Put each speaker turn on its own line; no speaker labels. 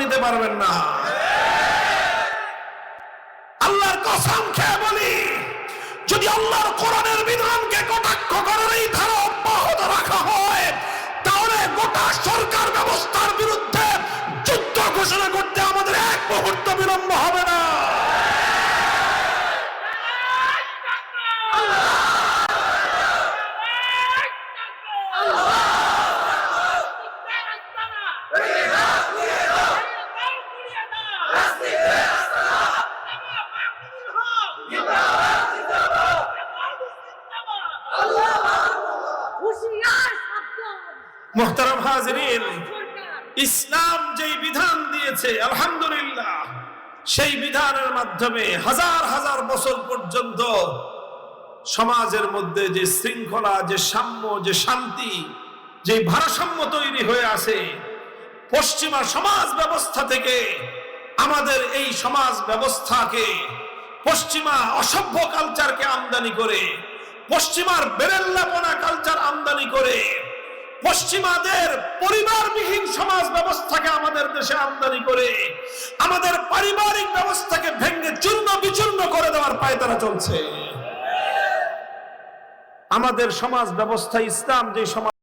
নিতে পারবেন না। আল্লাহর কসম খেয়ে বলি যদি আল্লাহর কোরআনের মোহতারাম হাজরিন, ইসলাম যেই বিধান দিয়েছে, আলহামদুলিল্লাহ, সেই বিধানের মাধ্যমে হাজার হাজার বছর পর্যন্ত সমাজের মধ্যে যে শৃঙ্খলা, যে সাম্য, যে শান্তি, যে ভারসাম্য তৈরি হয়ে আছে, পশ্চিমা সমাজ ব্যবস্থা থেকে আমাদের এই সমাজ ব্যবস্থাকে, পশ্চিমা অসভ্য কালচারকে আমদানি করে পশ্চিমার বেরেল্লাপনা কালচার আমদানি করে, পশ্চিমাদের পরিবারবিহীন সমাজ ব্যবস্থাকে আমাদের দেশে আমদানি করে, আমাদের পারিবারিক ব্যবস্থাকে ভেঙে চূর্ণ বিচূর্ণ করে দেওয়ার পায়তারা চলছে। আমাদের সমাজ ব্যবস্থা ইসলাম, যে সমাজ